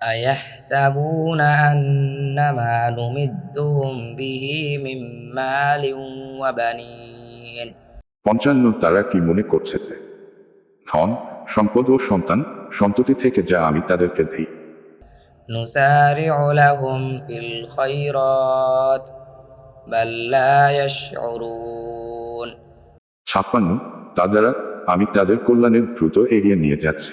أيحسبون أنما نمدهم به من مال وبنين পঞ্চান্ন তারা কি মনে করছে যে ধন সম্পদ ও সন্তান সন্ততি থেকে যা আমি তাদেরকে দিই نسارع لهم في الخيرات بل لا يشعرون ছাপ্পান্ন তা দ্বারা আমি তাদের কল্যাণের দ্রুত এগিয়ে নিয়ে যাচ্ছি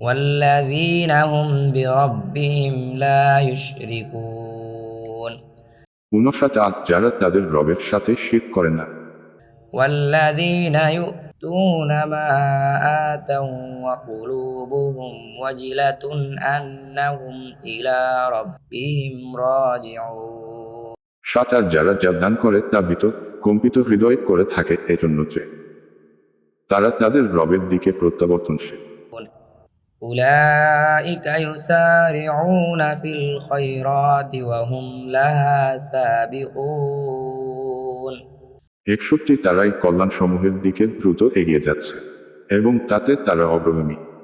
والذين هم بربهم لا يشركون উনষাট আর যারা তাদের রবের সাথে শির করে না والذين يؤتون ما آتوا وقلوبهم وجلة أنهم إلى ربهم راجعون ষাট আর যারা যা দান করে তা ভীত কম্পিত হৃদয় করে থাকে এজন্য যে তারা তাদের রবের দিকে প্রত্যাবর্তনশীল أولئك يسارعون في الخيرات وهم لها سابقون একষট্টি তারাই কল্যাণ সমূহের দিকে দ্রুত এগিয়ে যাচ্ছে এবং তাতে তারা অগ্রগামী